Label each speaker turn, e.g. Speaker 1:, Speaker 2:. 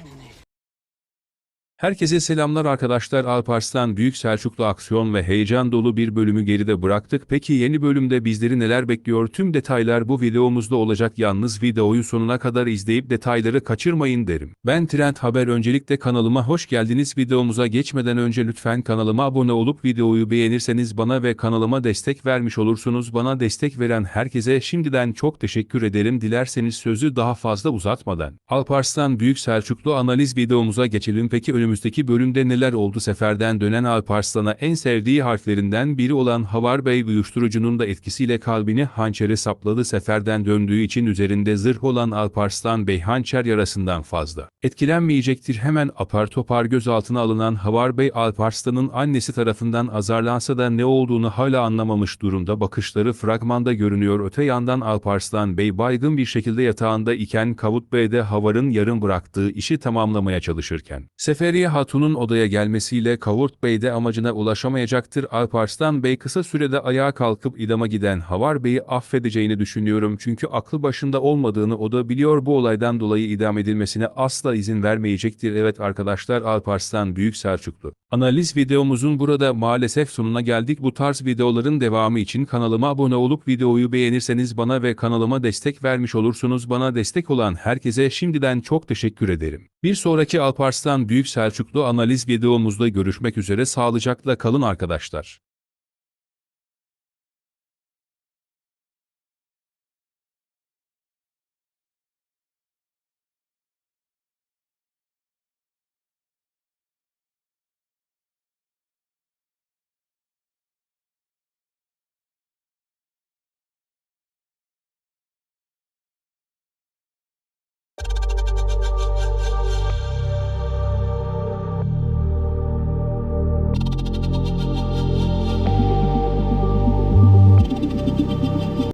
Speaker 1: hanging there. Herkese selamlar arkadaşlar Alparslan Büyük Selçuklu aksiyon ve heyecan dolu bir bölümü geride bıraktık. Peki yeni bölümde bizleri neler bekliyor? Tüm detaylar bu videomuzda olacak. Yalnız videoyu sonuna kadar izleyip detayları kaçırmayın derim. Ben Trend Haber öncelikle kanalıma hoş geldiniz. Videomuza geçmeden önce lütfen kanalıma abone olup videoyu beğenirseniz bana ve kanalıma destek vermiş olursunuz. Bana destek veren herkese şimdiden çok teşekkür ederim. Dilerseniz sözü daha fazla uzatmadan. Alparslan Büyük Selçuklu analiz videomuza geçelim. Peki önümüzdeki bölümde neler oldu? Seferden dönen Alparslan'a en sevdiği harflerinden biri olan Havar Bey uyuşturucunun da etkisiyle kalbini hançere sapladı. Seferden döndüğü için üzerinde zırh olan Alparslan Bey hançer yarasından fazla. Etkilenmeyecektir. Hemen apar topar gözaltına alınan Havar Bey Alparslan'ın annesi tarafından azarlansa da ne olduğunu hala anlamamış durumda. Bakışları fragmanda görünüyor. Öte yandan Alparslan Bey baygın bir şekilde yatağında iken Kavut Bey de Havar'ın yarım bıraktığı işi tamamlamaya çalışırken. Seferiye Hatun'un odaya gelmesiyle Kavurt Bey de amacına ulaşamayacaktır. Alparslan Bey kısa sürede ayağa kalkıp idama giden Havar Bey'i affedeceğini düşünüyorum çünkü aklı başında olmadığını o da biliyor bu olaydan dolayı idam edilmesine asla izin vermeyecektir. Evet arkadaşlar Alparslan Büyük Selçuklu. Analiz videomuzun burada maalesef sonuna geldik. Bu tarz videoların devamı için kanalıma abone olup videoyu beğenirseniz bana ve kanalıma destek vermiş olursunuz. Bana destek olan herkese şimdiden çok teşekkür ederim. Bir sonraki Alparslan Büyük Selçuklu analiz videomuzda görüşmek üzere sağlıcakla kalın arkadaşlar.